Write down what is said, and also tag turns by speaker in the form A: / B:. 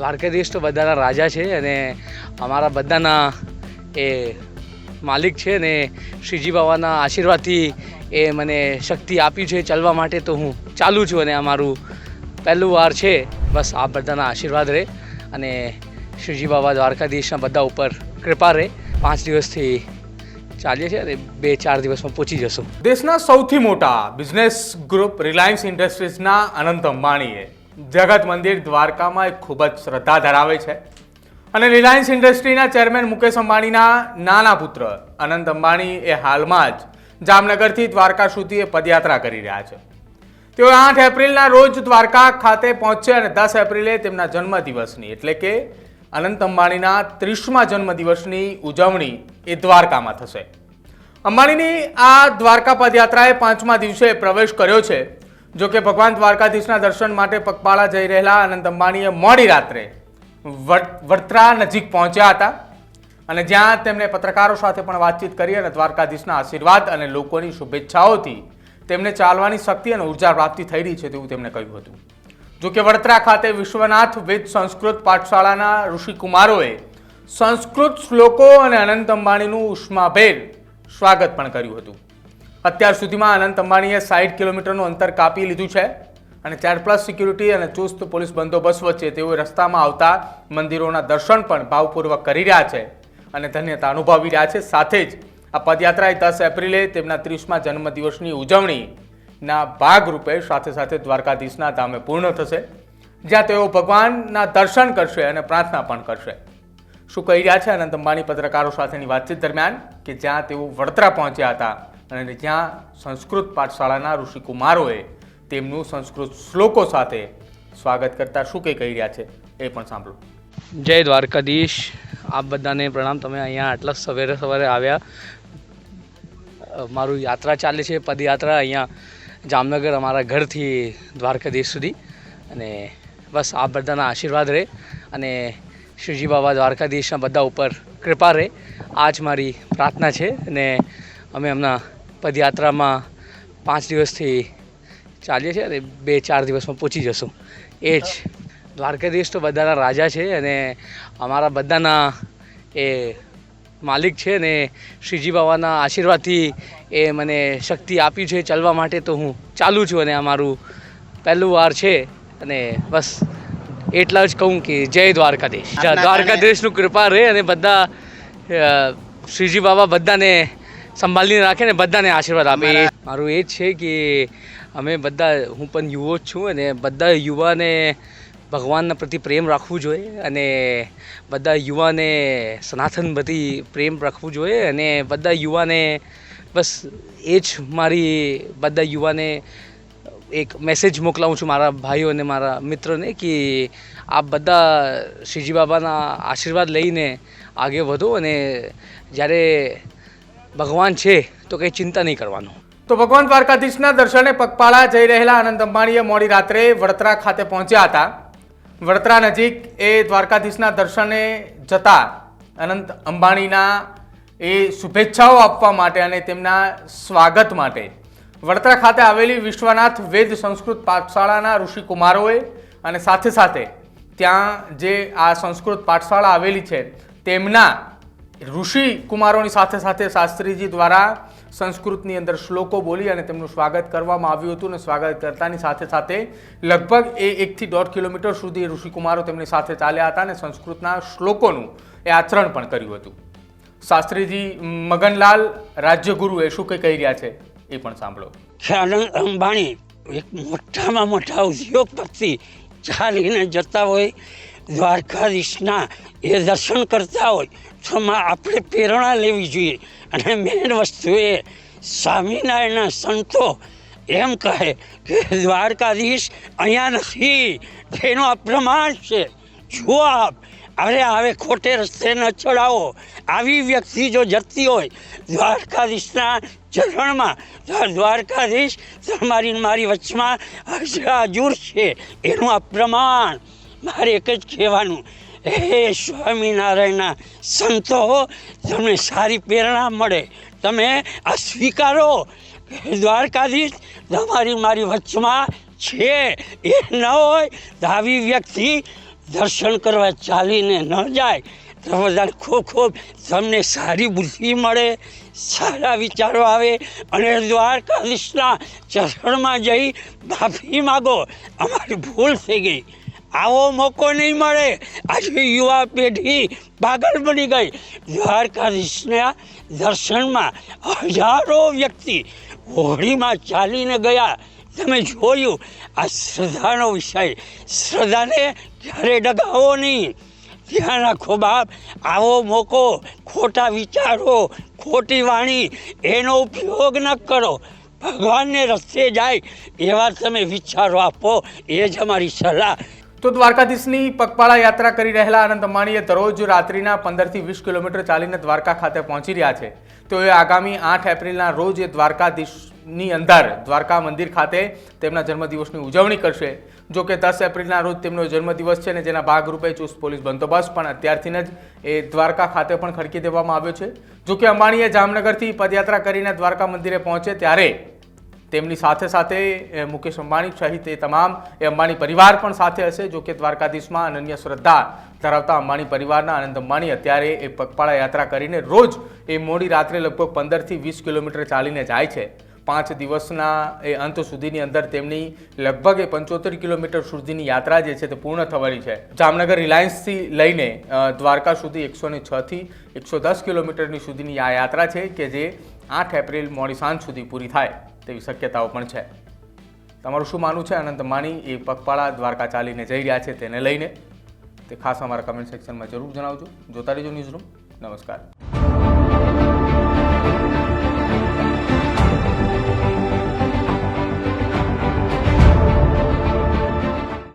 A: દ્વારકાધીશ તો બધાના રાજા છે અને અમારા બધાના એ માલિક છે અને શ્રીજી બાબાના આશીર્વાદથી એ મને શક્તિ આપી છે ચાલવા માટે તો હું ચાલુ છું અને અમારું પહેલું વાર છે. બસ આ બધાના આશીર્વાદ રહે અને શ્રીજી બાબા દ્વારકાધીશના બધા ઉપર કૃપા રહે. પાંચ દિવસથી ચાલીએ છીએ અને બે ચાર દિવસમાં પહોંચી જશું.
B: દેશના સૌથી મોટા બિઝનેસ ગ્રુપ રિલાયન્સ ઇન્ડસ્ટ્રીઝના અનંત અંબાણીએ જગત મંદિર દ્વારકામાં એક ખૂબ જ શ્રદ્ધા ધરાવે છે. અને રિલાયન્સ ઇન્ડસ્ટ્રીના ચેરમેન મુકેશ અંબાણીના નાના પુત્ર અનંત અંબાણી એ હાલમાં જ જામનગરથી દ્વારકા સુધી એ પદયાત્રા કરી રહ્યા છે. તેઓ આઠ એપ્રિલના રોજ દ્વારકા ખાતે પહોંચશે અને દસ એપ્રિલે તેમના જન્મદિવસની, એટલે કે અનંત અંબાણીના ત્રીસમા જન્મદિવસની ઉજવણી એ દ્વારકામાં થશે. અંબાણીની આ દ્વારકા પદયાત્રાએ પાંચમા દિવસે પ્રવેશ કર્યો છે. જો કે ભગવાન દ્વારકાધીશના દર્શન માટે પગપાળા જઈ રહેલા અનંત અંબાણીએ મોડી રાત્રે વડ- નજીક પહોંચ્યા હતા. અને જ્યાં તેમણે પત્રકારો સાથે પણ વાતચીત કરી અને દ્વારકાધીશના આશીર્વાદ અને લોકોની શુભેચ્છાઓથી તેમને ચાલવાની શક્તિ અને ઊર્જા પ્રાપ્તિ થઈ રહી છે તેવું તેમણે કહ્યું હતું. જોકે વડતરા ખાતે વિશ્વનાથ વેદ સંસ્કૃત પાઠશાળાના ઋષિકુમારોએ સંસ્કૃત શ્લોકો અને અનંત અંબાણીનું ઉષ્માભેર સ્વાગત પણ કર્યું હતું. અત્યાર સુધીમાં અનંત અંબાણીએ સાઠ કિલોમીટરનું અંતર કાપી લીધું છે અને ચાર પ્લસ સિક્યુરિટી અને ચુસ્ત પોલીસ બંદોબસ્ત વચ્ચે તેઓ રસ્તામાં આવતા મંદિરોના દર્શન પણ ભાવપૂર્વક કરી રહ્યા છે અને ધન્યતા અનુભવી રહ્યા છે. સાથે જ આ પદયાત્રાએ દસ એપ્રિલે તેમના ત્રીસમા જન્મદિવસની ઉજવણીના ભાગરૂપે સાથે સાથે દ્વારકાધીશના ધામે પૂર્ણ થશે, જ્યાં તેઓ ભગવાનના દર્શન કરશે અને પ્રાર્થના પણ કરશે. શું કહી રહ્યા છે અનંત અંબાણી પત્રકારો સાથેની વાતચીત દરમિયાન કે જ્યાં તેઓ વડતરા પહોંચ્યા હતા? અને જ્યાં સંસ્કૃત પાઠશાળાના ઋષિકુમારોએ તેમનું સંસ્કૃત શ્લોકો સાથે સ્વાગત કરતા શું કંઈ કહી રહ્યા છે એ પણ સાંભળો.
A: જય દ્વારકાધીશ. આપ બધાને પ્રણામ. તમે અહીંયા આટલા સવારે સવારે આવ્યા. મારું યાત્રા ચાલે છે, પદયાત્રા અહીંયા જામનગર, અમારા ઘરથી દ્વારકાધીશ સુધી. અને બસ આ બધાના આશીર્વાદ રહે અને શ્રીજી બાબા દ્વારકાધીશના બધા ઉપર કૃપા રહે. આ જ મારી પ્રાર્થના છે અને અમે હમણાં પદયાત્રામાં પાંચ દિવસથી ચાલીએ છીએ અને બે ચાર દિવસમાં પહોંચી જશું. એ જ. દ્વારકાધીશ તો બધાના રાજા છે અને અમારા બધાના એ માલિક છે ને શ્રીજી બાબાના આશીર્વાદથી એ મને શક્તિ આપી છે ચાલવા માટે તો હું ચાલુ છું અને અમારું પહેલું વાર છે અને બસ એટલા જ કહું કે જય દ્વારકાધીશ. દ્વારકાધીશનું કૃપા રહે અને બધા શ્રીજી બાબા બધાને સંભાળીને રાખે ને બધાને આશીર્વાદ આપે. મારું એ જ છે કે અમે બધા હું પણ યુવો જ છું અને બધા યુવાને ભગવાનના પ્રતિ પ્રેમ રાખવું જોઈએ અને બધા યુવાને સનાતન પ્રતિ પ્રેમ રાખવું જોઈએ અને બધા યુવાને બસ એ જ મારી બધા યુવાને એક મેસેજ મોકલાવું છું મારા ભાઈઓ અને મારા મિત્રોને કે આપ બધા શ્રીજી બાબાના આશીર્વાદ લઈને આગળ વધો અને જ્યારે ભગવાન છે, તો કંઈ ચિંતા નહીં કરવાનું.
B: તો ભગવાન દ્વારકાધીશના દર્શને પગપાળા જઈ રહેલા અનંત અંબાણીએ મોડી રાત્રે વડતરા ખાતે પહોંચ્યા હતા. વડતરા નજીક એ દ્વારકાધીશના દર્શને જતા અનંત અંબાણીના એ શુભેચ્છાઓ આપવા માટે અને તેમના સ્વાગત માટે વડતરા ખાતે આવેલી વિશ્વનાથ વેદ સંસ્કૃત પાઠશાળાના ઋષિકુમારોએ અને સાથે સાથે ત્યાં જે આ સંસ્કૃત પાઠશાળા આવેલી છે, તેમના ઋષિ કુમારોની સાથે સાથે શાસ્ત્રીજી દ્વારા સંસ્કૃતની અંદર શ્લોકો બોલી અને તેમનું સ્વાગત કરવામાં આવ્યું હતું અને સ્વાગત કરતાની સાથે સાથે લગભગ એ એકથી દોઢ કિલોમીટર સુધી ઋષિકુમારો તેમની સાથે ચાલ્યા હતા અને સંસ્કૃતના શ્લોકોનું એ આચરણ પણ કર્યું હતું. શાસ્ત્રીજી મગનલાલ, રાજ્યગુરુ એ શું કંઈ કહી રહ્યા છે? એ પણ સાંભળો.
C: કે અંબાણી, એક મોટામાં મોટા ઉદ્યોગપતિ ચાલીને જતા હોય દ્વારકાધીશના એ દર્શન કરતા હોય તો આપણે પ્રેરણા લેવી જોઈએ. અને મેન વસ્તુ એ સ્વામિનારાયણના સંતો એમ કહે કે દ્વારકાધીશ અહીંયા નથી, તેનું આ પ્રમાણ છે. જુઓ આપ, અરે હવે ખોટે રસ્તે ન ચડાવો. આવી વ્યક્તિ જો જતી હોય દ્વારકાધીશના ચરણમાં દ્વારકાધીશ તમારી મારી વચમાં હાજર છે. એનું આ પ્રમાણ મારે એક જ કહેવાનું. હે સ્વામિનારાયણના સંતો, તમને સારી પ્રેરણા મળે. તમે આ સ્વીકારો. દ્વારકાધીશ, તમારી મારી વચમાં છે. એ ન હોય તો આવી વ્યક્તિ દર્શન કરવા ચાલીને ન જાય. તો બધા ખૂબ ખૂબ તમને સારી બુદ્ધિ મળે, સારા વિચારો આવે અને દ્વારકાધીશના ચરણમાં જઈ માફી માગો. અમારી ભૂલ થઈ ગઈ. આવો મોકો નહીં મળે. આજે યુવા પેઢી પાગલ બની ગઈ. દ્વારકાધીશના દર્શનમાં હજારો વ્યક્તિ હોળીમાં ચાલીને ગયા. તમે જોયું આ શ્રદ્ધાનો વિષય. શ્રદ્ધાને ક્યારે ડગાવો નહીં. ધ્યાન રાખો બાપ, આવો મોકો, ખોટા વિચારો, ખોટી વાણી, એનો ઉપયોગ ન કરો. ભગવાનને રસ્તે જાય એવા તમે વિચારો આપો. એ જ અમારી સલાહ.
B: તો દ્વારકાધીશની પગપાળા યાત્રા કરી રહેલા અનંત અંબાણીએ દરરોજ રાત્રિના પંદરથી વીસ કિલોમીટર ચાલીને દ્વારકા ખાતે પહોંચી રહ્યા છે. તો એ આગામી આઠ એપ્રિલના રોજ એ દ્વારકાધીશની અંદર દ્વારકા મંદિર ખાતે તેમના જન્મદિવસની ઉજવણી કરશે. જો કે દસ એપ્રિલના રોજ તેમનો જન્મદિવસ છે ને જેના ભાગરૂપે ચુસ્ત પોલીસ બંદોબસ્ત પણ અત્યારથી જ એ દ્વારકા ખાતે પણ ખડકી દેવામાં આવ્યો છે. જો કે અંબાણીએ જામનગરથી પદયાત્રા કરીને દ્વારકા મંદિરે પહોંચે ત્યારે તેમની સાથે સાથે મુકેશ અંબાણી સહિત એ તમામ, એ અંબાણી પરિવાર પણ સાથે હશે, જો કે દ્વારકાધીશમાં અનન્ય શ્રદ્ધા ધરાવતા અંબાણી પરિવારના આનંદ અંબાણી અત્યારે એ પગપાળા યાત્રા કરીને રોજ એ મોડી રાત્રે લગભગ પંદરથી વીસ કિલોમીટર ચાલીને જાય છે. પાંચ દિવસના એ અંત સુધીની અંદર તેમની લગભગ એ પંચોતેર કિલોમીટર સુધીની યાત્રા જે છે તે પૂર્ણ થવાની છે. જામનગર રિલાયન્સથી લઈને દ્વારકા સુધી એકસો ને છથી એકસો દસ કિલોમીટરની સુધીની આ યાત્રા છે કે જે આઠ એપ્રિલ મોડી સાંજ સુધી પૂરી થાય. તેવી શક્યતાઓ પણ છે. તમારું શું માનવું છે? અનંત માણી એ પગપાળા દ્વારકા ચાલીને જઈ રહ્યા છે તેને લઈને. તે ખાસ અમારા કમેન્ટ સેક્શનમાં જરૂર જણાવજો. જોતા રહેજો ન્યૂઝ રૂમ નમસ્કાર.